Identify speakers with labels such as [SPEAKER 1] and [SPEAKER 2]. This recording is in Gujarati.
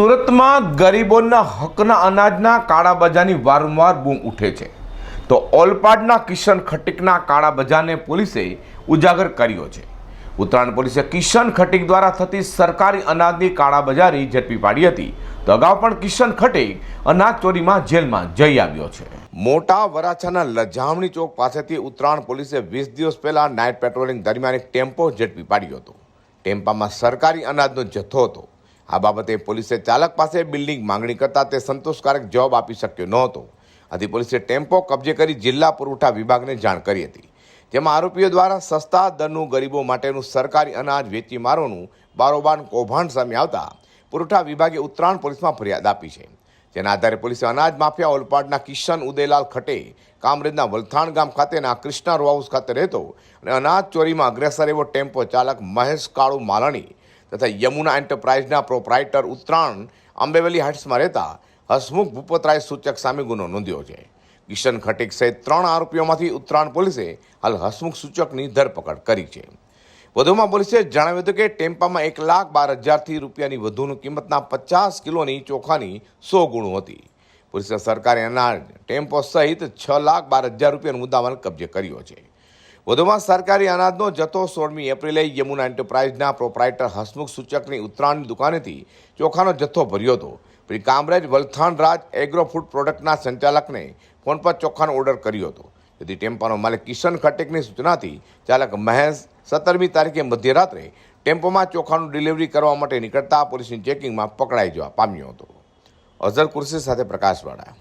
[SPEAKER 1] સુરતમાં ગરીબોના હકના અનાજના કાળાબજારની વારંવાર બૂમ ઉઠે છે. તો ઓલપાડના કિશન ખટીકના કાળાબજારને પોલીસે ઉજાગર કર્યો છે. ઉત્તરાયણ પોલીસે કિશન ખટીક દ્વારા થતી સરકારી અનાજની કાળાબજારી ઝડપી પાડી હતી. તો અગાઉ પણ કિશન ખટીક અનાજ ચોરીમાં જેલમાં જઈ આવ્યો છે. મોટા વરાછાના લજામણી ચોક પાસેથી ઉત્તરાયણ પોલીસે વીસ દિવસ પહેલા નાઇટ પેટ્રોલિંગ દરમિયાન એક ટેમ્પો ઝડપી પાડ્યો હતો. ટેમ્પામાં સરકારી અનાજનો જથ્થો હતો. આ બાબતે પોલીસે ચાલક પાસે બિલ્ડિંગ માંગણી કરતા તે સંતોષકારક જવાબ આપી શક્યો ન હતો આથી પોલીસે ટેમ્પો કબજે કરી જિલ્લા પુરવઠા વિભાગને જાણ કરી હતી. જેમાં આરોપીઓ દ્વારા સસ્તા દરનું ગરીબો માટેનું સરકારી અનાજ વેચી મારોનું બારોબાર કૌભાંડ સામે આવતા પુરવઠા વિભાગે ઉત્તરાયણ પોલીસમાં ફરિયાદ આપી છે. જેના આધારે પોલીસે અનાજ માફિયા ઓલપાડના કિશન ઉદયલાલ ખટે કામરેજના વલથાણ ગામ ખાતેના કૃષ્ણા રો હાઉસ ખાતે રહેતો અને અનાજ ચોરીમાં અગ્રેસર એવો ટેમ્પો ચાલક મહેશ કાળુ માલાણી તથા યમુના એન્ટરપ્રાઇઝના પ્રોપરાઇટર ઉત્તરાયણ આંબેવલી હાઇટ્સમાં રહેતા હસમુખ ભૂપતરાય સૂચક સામે ગુનો નોંધ્યો છે. કિશન ખટીક સહિત ત્રણ આરોપીઓમાંથી ઉત્તરાયણ પોલીસે હાલ હસમુખ સૂચકની ધરપકડ કરી છે. વધુમાં પોલીસે જણાવ્યું હતું કે ટેમ્પામાં એક લાખ બાર હજારથી રૂપિયાની વધુની કિંમતના પચાસ કિલોની ચોખાની સો ગુણો હતી. પોલીસે સરકારી અનાજ, ટેમ્પો સહિત છ લાખ બાર હજાર રૂપિયાનો મુદ્દામાલ કબજે કર્યો છે. વધુમાં સરકારી અનાજનો જથ્થો સોળમી એપ્રિલે યમુના એન્ટરપ્રાઇઝના પ્રોપરાઇટર હસમુખ સૂચકની ઉત્તરાયણની દુકાનેથી ચોખાનો જથ્થો ભર્યો હતો. પછી કામરેજ વલથાણ રાજ એગ્રો ફૂડ પ્રોડક્ટના સંચાલકને ફોન પર ચોખાનો ઓર્ડર કર્યો હતો. તેથી ટેમ્પાનો માલિક કિશન ખટેકની સૂચનાથી ચાલક મહેશ સત્તરમી તારીખે મધ્યરાત્રે ટેમ્પોમાં ચોખાનું ડિલિવરી કરવા માટે નીકળતા પોલીસની ચેકિંગમાં પકડાઈ જવા પામ્યો હતો. અઝર કુર્સી સાથે પ્રકાશવાળા.